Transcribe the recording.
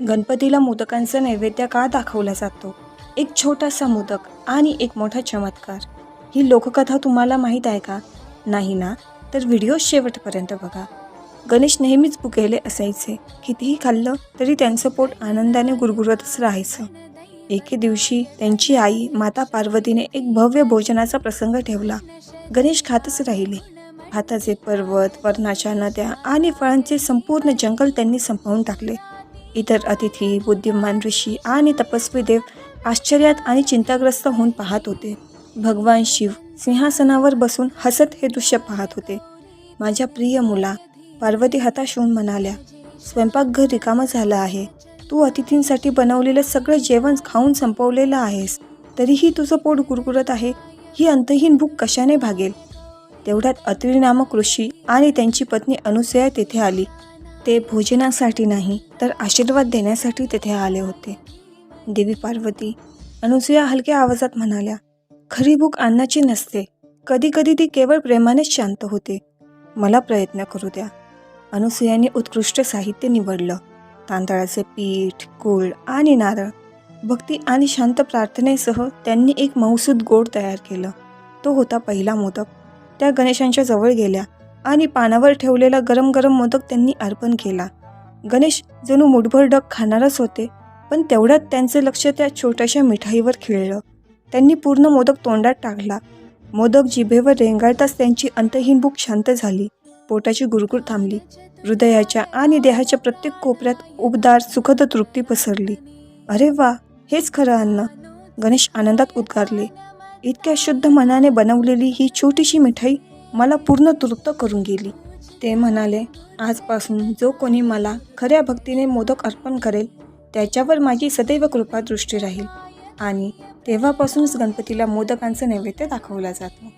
गणपतीला मोदकांचा नैवेद्य का दाखवला जातो? एक छोटासा मोदक आणि एक मोठा चमत्कार. ही लोककथा तुम्हाला माहीत आहे का? नाही ना? तर व्हिडिओ शेवटपर्यंत बघा. गणेश नेहमीच भुकेले असायचे. कितीही खाल्लं तरी त्यांचं पोट आनंदाने गुरगुरतच राहायचं. एके दिवशी त्यांची आई माता पार्वतीने एक भव्य भोजनाचा प्रसंग ठेवला. गणेश खातच राहिले. भाताचे पर्वत वर्णाच्या नद्या आणि फळांचे संपूर्ण जंगल त्यांनी संपवून टाकले. इतर अतिथी बुद्धिमान ऋषी आणि तपस्वी देव आश्चर्यात आणि चिंताग्रस्त होऊन पाहत होते. भगवान शिव सिंहासनावर बसून हसत हे दृश्य पाहत होते. माझ्या प्रिय मुला पार्वती हताश होऊन म्हणाल्या स्वयंपाकघर रिकामं झालं आहे. तू अतिथींसाठी बनवलेलं सगळं जेवण खाऊन संपवलेलं आहेस. तरीही तुझं पोट गुरगुरत आहे. ही अंतहीन भूक कशाने भागेल? तेवढ्यात अत्रिनामक ऋषी आणि त्यांची पत्नी अनुसया तेथे आली. ते भोजनासाठी नाही तर आशीर्वाद देण्यासाठी तेथे आले होते. देवी पार्वती अनुसया हलक्या आवाजात म्हणाल्या खरी भूक अन्नाची नसते. कधी कधी ती केवळ प्रेमानेच शांत होते. मला प्रयत्न करू द्या. अनुसयाने उत्कृष्ट साहित्य निवडलं. तांदळाचे पीठ गूळ आणि नारळ भक्ती आणि शांत प्रार्थनेसह त्यांनी एक मौसूद गोड तयार केलं. तो होता पहिला मोदक. त्या गणेशांच्या जवळ गेल्या. आणि पानावर ठेवलेला गरम गरम मोदक त्यांनी अर्पण केला. गणेश जणू मुठभर डग खाणारच होते पण तेवढ्यात त्यांचे लक्ष त्या छोट्याशा मिठाईवर खिळलं. त्यांनी पूर्ण मोदक तोंडात टाकला. मोदक जिभेवर रेंगाळताच त्यांची अंतहीन भूक शांत झाली. पोटाची गुरगुर थांबली. हृदयाच्या आणि देहाच्या प्रत्येक कोपऱ्यात उबदार सुखद तृप्ती पसरली. अरे वा हेच खरं अन्न गणेश आनंदात उद्गारले. इतक्या शुद्ध मनाने बनवलेली ही छोटीशी मिठाई मला पूर्ण तृप्त करून गेली. ते म्हणाले आजपासून जो कोणी मला खऱ्या भक्तीने मोदक अर्पण करेल त्याच्यावर माझी सदैव कृपादृष्टी राहील आणि तेव्हापासूनच गणपतीला मोदकांचा नैवेद्य दाखवला जातो.